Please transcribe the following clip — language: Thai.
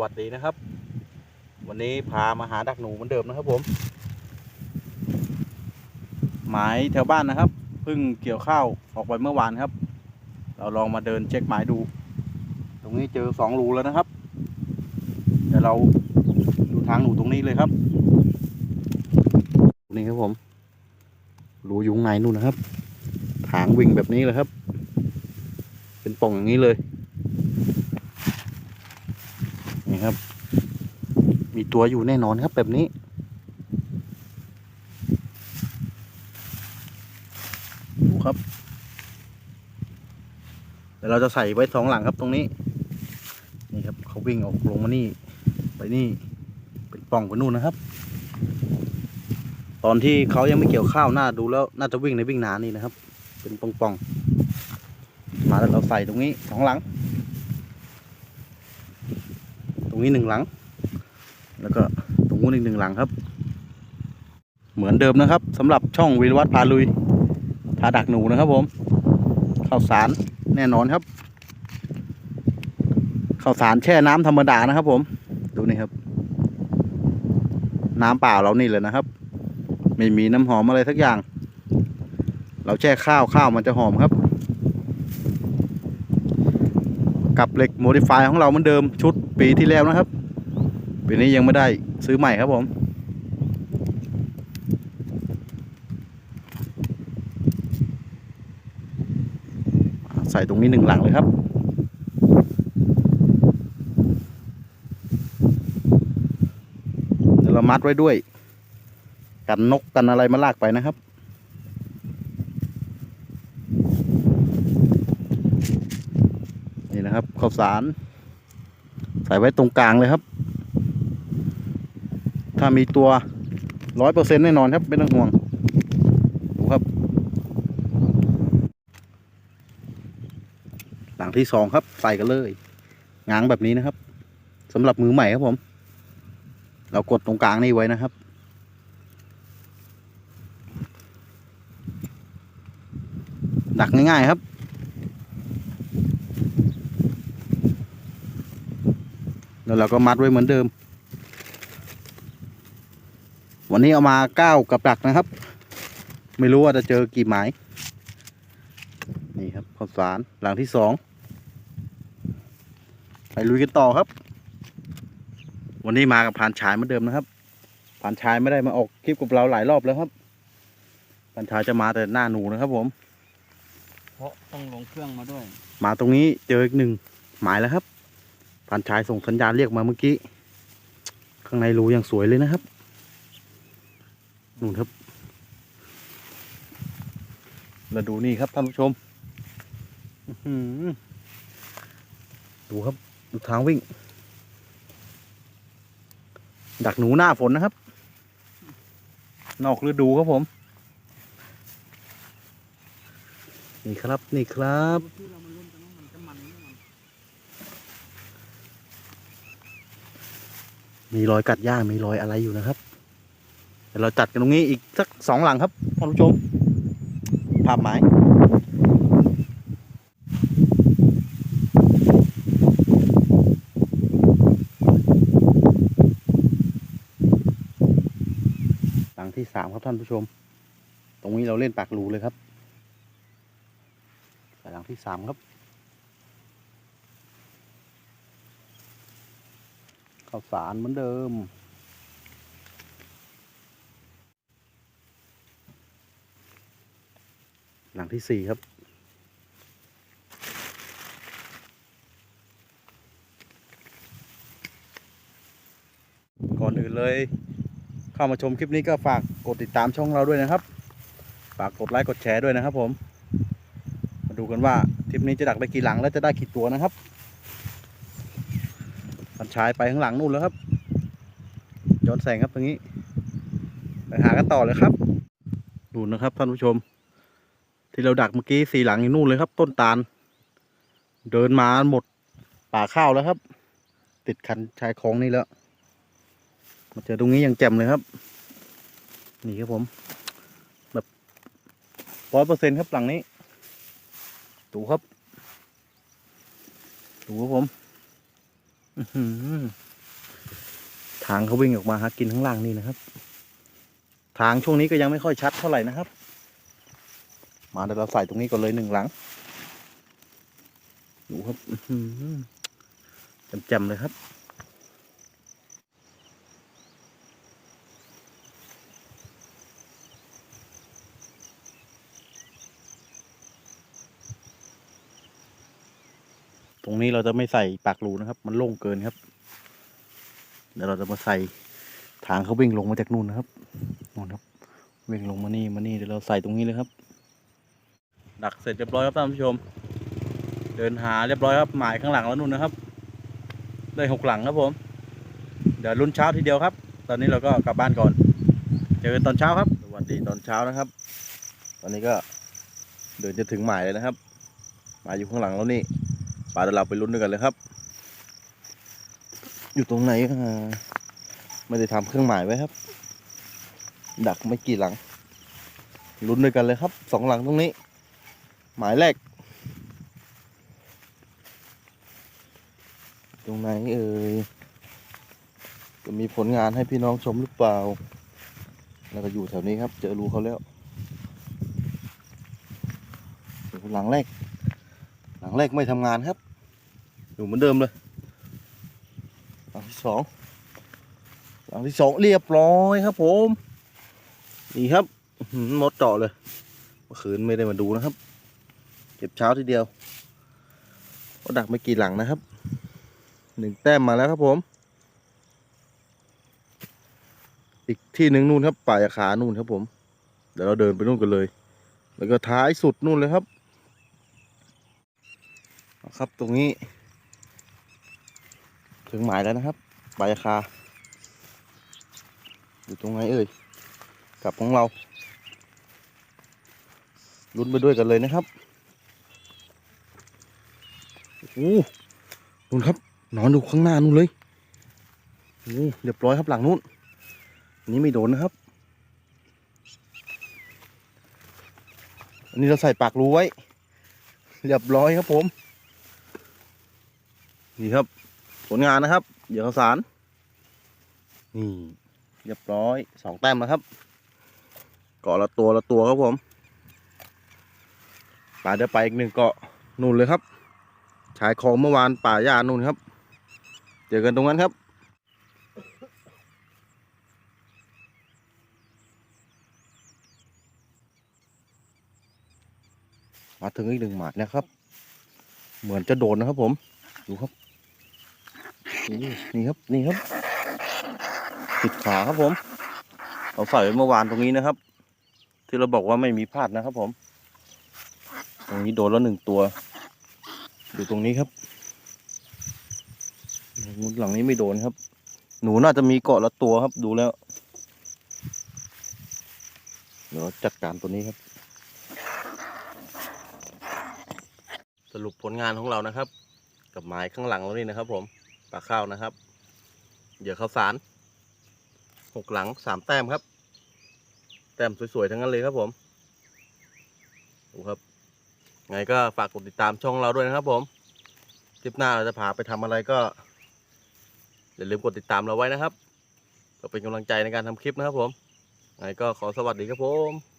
วัสดีนะครับ วันนี้พามาหาดักหนูเหมือนเดิมนะครับผม หมายแถวบ้านนะครับเพิ่งเกี่ยวข้าวออกไปเมื่อวานครับ เราลองมาเดินเช็คหมายดู ตรงนี้เจอสองรูแล้วนะครับเดี๋ยวเราดูทางหนูตรงนี้เลยครับนี่ครับผมรูอยุงในนู่นนะครับ ทางวิ่งแบบนี้เลยครับ เป็นป่องอย่างนี้เลย นี่ครับ มีตัวอยู่แน่นอนครับแบบนี้ดูครับเดี๋ยวเราจะใส่ไว้สองหลังครับตรงนี้ นี่ครับเขาวิ่งออกลงมานี่ไปนี่เป็นป่องไปนู่นนะครับ ตอนที่เขายังไม่เกี่ยวข้าวหน่าดูแล้วน่าจะวิ่งในวิ่งนานี่นะครับ เป็นป่องๆมาแล้วเราใส่ตรงนี้สองหลัง ตรงนี้หนึ่งหลัง แล้วก็ตรงนู้นอีกหนึ่งหลังครับ เหมือนเดิมนะครับสำหรับช่องวิรวัตพาลุยทาดักหนูนะครับผมข้าวสารแน่นอนครับข้าวสารแช่น้ำธรรมดานะครับ ผมดูนี่ครับ น้ำเปล่าเรานี่เลยนะครับ ไม่มีน้ำหอมอะไรสักอย่าง เราแช่ข้าวข้าวมันจะหอมครับกับเหล็กโมดิฟายของเราเหมือนเดิมชุดปีที่แล้วนะครับ ปีนี้ยังไม่ได้ซื้อใหม่ครับผมใส่ตรงนี้หนึ่งหลังเลยครับเดี๋ยวเรามัดไว้ด้วย กันนกกันอะไรมาลากไปนะครับนี่นะครับข้าวสาร ใส่ไว้ตรงกลางเลยครับ ถ้ามีตัวร้อยเปอร์เซ็นต์แน่นอนครับ ไม่ต้องห่วงดูครับ หลังที่สองครับใส่กันเลยง้างแบบนี้นะครับสำหรับมือใหม่ครับผม เรากดตรงกลางนี่ไว้นะครับดักง่ายๆครับ แล้วเราก็มัดไว้เหมือนเดิม วันนี้เอามาเก้ากับดักนะครับ ไม่รู้ว่าจะเจอกี่หมาย นี่ครับข้าวสารหลังที่สองไปลุยกันต่อครับ วันนี้มากับพานชายเหมือนเดิมนะครับพานชายไม่ได้มาออกคลิปกับเราหลายรอบแล้วครับพานชายจะมาแต่หน้าหนูนะครับ ผม เพราะต้องลงเครื่องมาด้วย มาตรงนี้เจออีกหนึ่งหมายแล้วครับพันชายส่งสัญญาณเรียกมาเมื่อกี้ ข้างในรูยังสวยเลยนะครับ นู่นครับแล้วดูนี่ครับท่านผู้ชมอื้อหือดูครับดูทางวิ่ง ดักหนูหน้าฝนนะครับ นอกฤดูครับผม นี่ครับนี่ครับที่เรามาเล่นกันมันจะมันไม่มันมีรอยกัดหญ้ามีรอยอะไรอยู่นะครับเดี๋ยวเราจัดกันตรงนี้อีกสักสองหลังครับท่านผู้ชม ภาพไม้หลังที่สามครับท่านผู้ชม ตรงนี้เราเล่นปากรูเลยครับหลังที่สามครับ ข้าวสารเหมือนเดิม หลังที่สี่ครับ ก่อนอื่นเลย เข้ามาชมคลิปนี้ก็ฝากกดติดตามช่องเราด้วยนะครับ ฝากกดไลค์กดแชร์ด้วยนะครับผม มาดูกันว่าคลิปนี้จะดักได้กี่หลังและจะได้กี่ตัวนะครับพันชายไปข้างหลังนู่นแล้วครับย้อนแสงครับตรงนี้ไปหากันต่อเลยครับดูนะครับท่านผู้ชม ที่เราดักเมื่อกี้สี่หลังอยู่นู่นเลยครับ ต้นตาล เดินมาหมดป่าข้าวแล้วครับ ติดคันชายคลองนี่แล้วมาเจอตรงนี้ยังแจ่มเลยครับ นี่ครับผม แบบร้อยเปอร์เซ็นครับหลังนี้ดูครับดูครับผมทางเขาวิ่งออกมาหากินข้างล่างนี่นะครับ ทางช่วงนี้ก็ยังไม่ค่อยชัดเท่าไหร่นะครับ มาเดี๋ยวเราใส่ตรงนี้ก่อนเลยหนึ่งหลัง ดูครับอื้อหือแจ่มๆเลยครับ ตรงนี้เราจะไม่ใส่ปากรูนะครับ มันโล่งเกินครับ เดี๋ยวเราจะมาใส่ทางเขาวิ่งลงมาจากนู่นนะครับนู่นครับวิ่งลงมานี่มานี่เดี๋ยวเราใส่ตรงนี้เลยครับ ดักเสร็จเรียบร้อยครับท่านผู้ชม เดินหาเรียบร้อยครับหมายข้างหลังแล้วนู่นนะครับ ได้หกหลังครับผม เดี๋ยวลุ้นเช้าทีเดียวครับ ตอนนี้เราก็กลับบ้านก่อน เจอกันตอนเช้าครับสวัสดีตอนเช้านะครับ ตอนนี้ก็เดินจะถึงหมายเลยนะครับ หมายอยู่ข้างหลังแล้วนี่ป่าเดี๋ยวเราไปลุ้นด้วยกันเลยครับ อยู่ตรงไหนไม่ได้ทำเครื่องหมายไว้ครับ ดักไม่กี่หลังลุ้นด้วยกันเลยครับสองหลังตรงนี้ หมายแรก ตรงไหนเอ่ยจะมีผลงานให้พี่น้องชมหรือเปล่า แล้วก็อยู่แถวนี้ครับ เจอรูเขาแล้ว หลังแรก หลังแรกไม่ทำงานครับ อยู่เหมือนเดิมเลย หลังที่สอง หลังที่สองเรียบร้อยครับผม นี่ครับหมดเจาะเลย เมื่อคืนไม่ได้มาดูนะครับ ก็บเช้าทีเดียวก็ดักไม่กี่หลังนะครับหนึ่งแต้มมาแล้วครับผม อีกที่หนึ่งนู่นครับป่ายาขานู่นครับผม เดี๋ยวเราเดินไปนู่นกันเลย แล้วก็ท้ายสุดนู่นเลยครับครับตรงนี้ ถึงหมายแล้วนะครับป่ายาคาอยู่ตรงไหนเอ่ยกับของเราลุ้นไปด้วยกันเลยนะครับ โอ้นู่นครับนอนอยู่ข้างหน้านู่นเลยโอ้เรียบร้อยครับหลังนู้นอันนี้ไม่โดนนะครับ อันนี้เราใส่ปากรูไว้ เรียบร้อยครับผม นี่ครับ ผลงานนะครับ เดี๋ยวข้าสาร นี่ เรียบร้อยสองแต้มนะครับเกาะละตัวละตัวครับผมป่าเดี๋ยวไปอีกหนึ่งเกาะนู่นเลยครับ ชายคลองเมื่อวานป่าหญ้านู่นครับ เจอกันตรงนั้นครับ มาถึงอีกหนึ่งหมายนะครับ เหมือนจะโดนนะครับผม ดูครับ นี่นี่ครับ นี่ครับ ติดขาครับผม เราใส่ไว้เมื่อวานตรงนี้นะครับ ที่เราบอกว่าไม่มีพลาดนะครับผม ตรงนี้โดนแล้วหนึ่งตัว ดูตรงนี้ครับหลังนี้ไม่โดนครับ หนูน่าจะมีเกาะละตัวครับ ดูแล้ว เดี๋ยวจัดการตัวนี้ครับ สรุปผลงานของเรานะครับ กับหมายข้างหลังเรานี่นะครับ ผมปลาข้าวนะครับเหยื่อข้าวสารหกหลังสามแต้มครับ แต้มสวยๆทั้งนั้นเลยครับผมดูครับ ไงก็ฝากกดติดตามช่องเราด้วยนะครับผม คลิปหน้าเราจะพาไปทำอะไรก็อย่าลืมกดติดตามเราไว้นะครับก็เป็นกำลังใจในการทำคลิปนะครับผมไงก็ขอสวัสดีครับผม